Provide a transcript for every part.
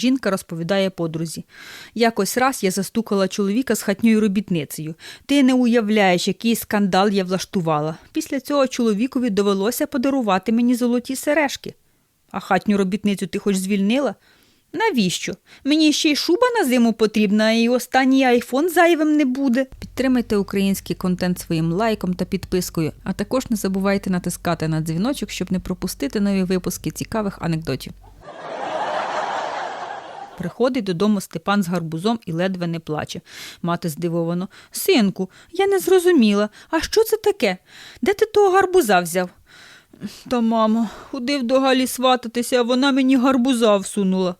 Жінка розповідає подрузі. Якось раз я застукала чоловіка з хатньою робітницею. Ти не уявляєш, який скандал я влаштувала. Після цього чоловікові довелося подарувати мені золоті сережки. А хатню робітницю ти хоч звільнила? Навіщо? Мені ще й шуба на зиму потрібна, і останній айфон зайвим не буде. Підтримайте український контент своїм лайком та підпискою, а також не забувайте натискати на дзвіночок, щоб не пропустити нові випуски цікавих анекдотів. Приходить додому Степан з гарбузом і ледве не плаче. Мати здивовано. Синку, я не зрозуміла. А що це таке? Де ти того гарбуза взяв? Та, мамо, ходив до Галі свататися, а вона мені гарбуза всунула.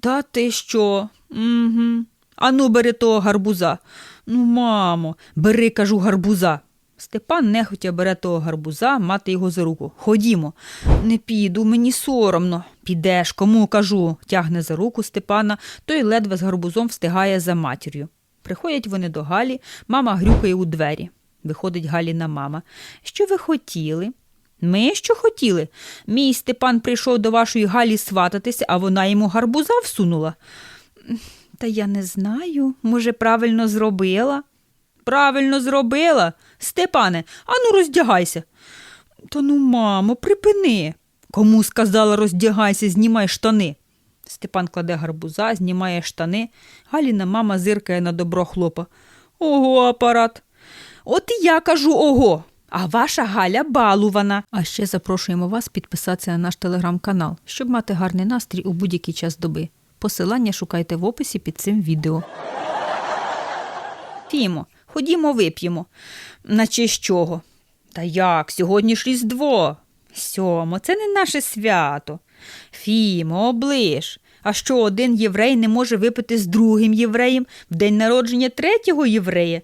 Та ти що? Угу. Ану, бери того гарбуза. Ну, мамо, бери, кажу, гарбуза. Степан нехотя бере того гарбуза, мати його за руку. Ходімо. Не піду, мені соромно. Підеш, кому кажу, тягне за руку Степана, той ледве з гарбузом встигає за матір'ю. Приходять вони до Галі, мама грюкає у двері. Виходить Галіна мама. Що ви хотіли? Ми що хотіли? Мій Степан прийшов до вашої Галі свататися, а вона йому гарбуза всунула. Та я не знаю, може, правильно зробила. Правильно зробила. Степане, ану роздягайся. Та ну, мамо, припини. Кому сказала роздягайся, знімай штани. Степан кладе гарбуза, знімає штани. Галіна мама зиркає на добро хлопа. Ого, апарат. От і я кажу ого. А ваша Галя балувана. А ще запрошуємо вас підписатися на наш телеграм-канал, щоб мати гарний настрій у будь-який час доби. Посилання шукайте в описі під цим відео. Фімо, ходімо вип'ємо. Наче з чого? Та як? Сьогодні ж Різдво. Сьомо, це не наше свято. Фімо, оближ. А що один єврей не може випити з другим євреєм в день народження третього єврея?